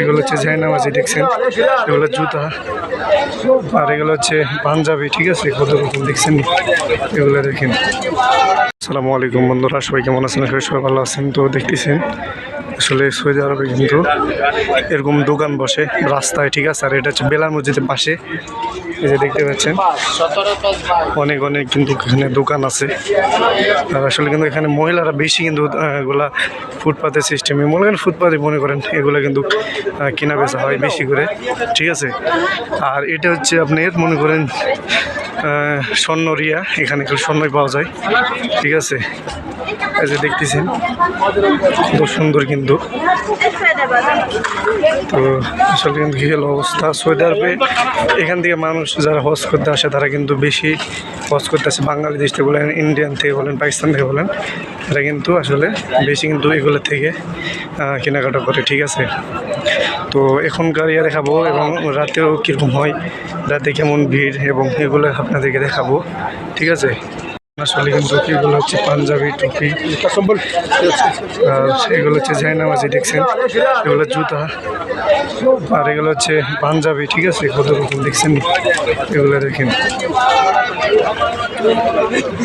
এগুলো হচ্ছে জায়নামাজি দেখছেন। এগুলো জুতা। আর এগুলো হচ্ছে পাঞ্জাবি, ঠিক আছে? কত রকম দেখছেন? এগুলো দেখেন। আসসালামু আলাইকুম বন্ধুরা, সবাই কেমন আছেন? আশা সবাই ভালো আছেন। তো দেখতেছেন আসলে সৌদি আরবে কিন্তু এরকম দোকান বসে, রাস্তায়, ঠিক আছে? আর এটা হচ্ছে বেলার মসজিদের পাশে। এই যে দেখতে পাচ্ছেন, অনেক অনেক কিন্তু এখানে দোকান আছে। আর আসলে কিন্তু এখানে মহিলারা বেশি কিন্তু এগুলা ফুটপাতের সিস্টেমে মনে করেন ফুটপাতে মনে করেন এগুলো কিন্তু কেনা বেচা হয় বেশি করে, ঠিক আছে? আর এটা হচ্ছে আপনার মনে করেন স্বর্ণ রিয়া, এখানে কিন্তু স্বর্ণই পাওয়া যায়, ঠিক আছে? এই যে দেখতেছেন খুব সুন্দর কিন্তু। তো আসলে কিন্তু কি অবস্থা, সৌদি আরবে এখান থেকে মানুষ যারা হজ করতে আসে, তারা কিন্তু বেশি হজ করতে আসে। বাঙালি দেশ থেকে বলেন, ইন্ডিয়ান থেকে বলেন, পাকিস্তান থেকে বলেন, তারা কিন্তু আসলে বেশি কিন্তু এগুলো থেকে কেনাকাটা করে, ঠিক আছে? তো এখনকার ইয়ে দেখাবো এবং রাতেও কীরকম হয়, রাতে কেমন ভিড় এবং এগুলো আপনাদেরকে দেখাবো, ঠিক আছে? পাঞ্জাবি টুপি এগুলো হচ্ছে জায়নামাজি দেখছেন, এগুলো জুতা। আর এগুলো হচ্ছে পাঞ্জাবি, ঠিক আছে? কত রকম দেখছেন? এগুলো দেখেন।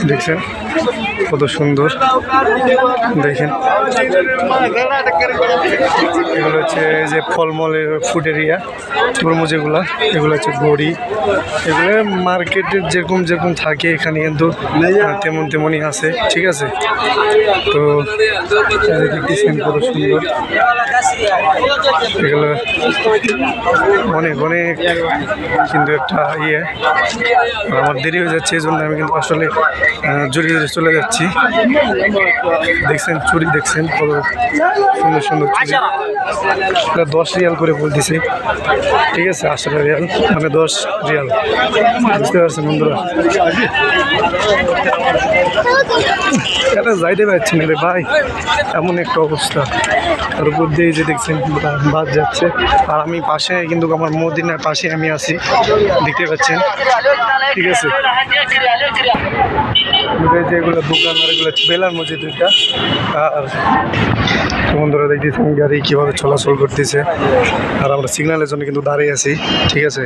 দেখছেন? কত সুন্দর। দেখেন। এগুলো হচ্ছে যে ফলমলের ফুড এরিয়া তরমুজ এগুলা এগুলো হচ্ছে বড়ি। এগুলো মার্কেটের যেরকম যেরকম থাকে এখানে কিন্তু তেমন তেমনই আছে, ঠিক আছে? তো দেখতেছেন কত অনেক অনেক কিন্তু একটা ইয়ে। আমার দেরি হয়ে যাচ্ছে, এই জন্য আমি কিন্তু আসলে জোরে জোরে চলে যাচ্ছি। দেখছেন, চুরি দেখছেন কত সুন্দর সুন্দর চুরি। দশ রিয়াল করে বলতেছি ঠিক আছে আশটা রিয়াল মানে দশ রিয়াল। বুঝতে পারছেন বন্ধুরা? এটা যাইতে পারছি না রে ভাই। এমন একটা অবস্থা। তার উপর দিয়ে যে দেখছেন বাস যাচ্ছে। আর আমি পাশে কিন্তু আমার মদিনার পাশে আমি আছি। দেখতে পাচ্ছেন? ঠিক আছে? এই যে এগুলো দোকান আর এগুলো বেলার মসজিদ দুইটা আর বন্ধুরা দেখতেছেন গাড়ি কীভাবে চলাচল করতেছে। আর আমরা সিগন্যালের জন্য কিন্তু দাঁড়িয়ে আছি। ঠিক আছে?